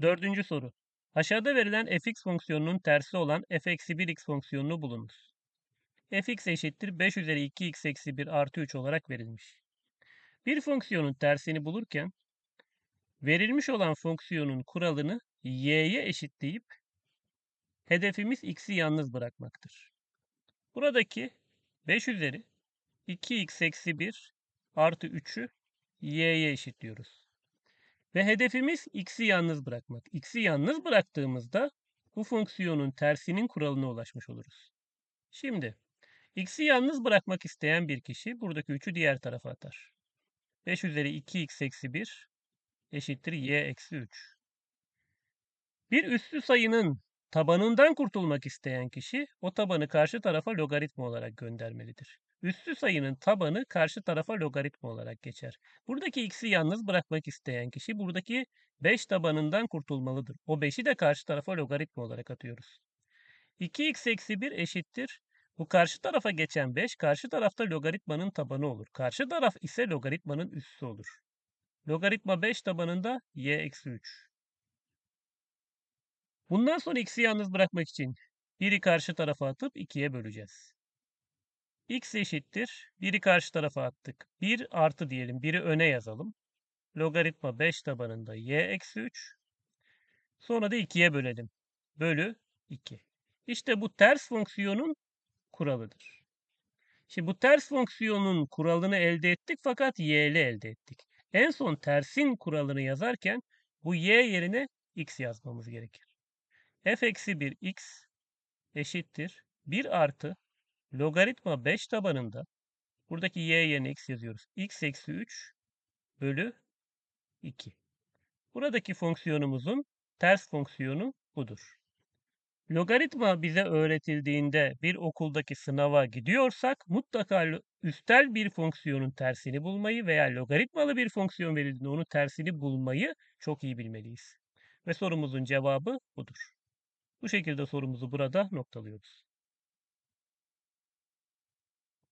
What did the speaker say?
Dördüncü soru. Aşağıda verilen fx fonksiyonunun tersi olan f eksi 1x fonksiyonunu bulunuz. fx eşittir 5 üzeri 2x eksi 1 artı 3 olarak verilmiş. Bir fonksiyonun tersini bulurken verilmiş olan fonksiyonun kuralını y'ye eşitleyip hedefimiz x'i yalnız bırakmaktır. Buradaki 5 üzeri 2x eksi 1 artı 3'ü y'ye eşitliyoruz. Ve hedefimiz x'i yalnız bırakmak. x'i yalnız bıraktığımızda bu fonksiyonun tersinin kuralına ulaşmış oluruz. Şimdi x'i yalnız bırakmak isteyen bir kişi buradaki 3'ü diğer tarafa atar. 5 üzeri 2x eksi 1 eşittir y eksi 3. Bir üslü sayının tabanından kurtulmak isteyen kişi o tabanı karşı tarafa logaritma olarak göndermelidir. Üssü sayının tabanı karşı tarafa logaritma olarak geçer. Buradaki x'i yalnız bırakmak isteyen kişi buradaki 5 tabanından kurtulmalıdır. O 5'i de karşı tarafa logaritma olarak atıyoruz. 2x eksi 1 eşittir. Bu karşı tarafa geçen 5 karşı tarafta logaritmanın tabanı olur. Karşı taraf ise logaritmanın üssü olur. Logaritma 5 tabanında y eksi 3. Bundan sonra x'i yalnız bırakmak için 1'i karşı tarafa atıp 2'ye böleceğiz x eşittir. Biri karşı tarafa attık. 1 artı diyelim. Biri öne yazalım. Logaritma 5 tabanında y eksi 3. Sonra da 2'ye bölelim. Bölü 2. İşte bu ters fonksiyonun kuralıdır. Şimdi bu ters fonksiyonun kuralını elde ettik fakat y'li elde ettik. En son tersin kuralını yazarken bu y yerine x yazmamız gerekir. F eksi 1 x eşittir 1 artı Logaritma 5 tabanında buradaki y yerine x yazıyoruz. x eksi 3 bölü 2. Buradaki fonksiyonumuzun ters fonksiyonu budur. Logaritma bize öğretildiğinde bir okuldaki sınava gidiyorsak mutlaka üstel bir fonksiyonun tersini bulmayı veya logaritmalı bir fonksiyon verildiğinde onun tersini bulmayı çok iyi bilmeliyiz. Ve sorumuzun cevabı budur. Bu şekilde sorumuzu burada noktalıyoruz.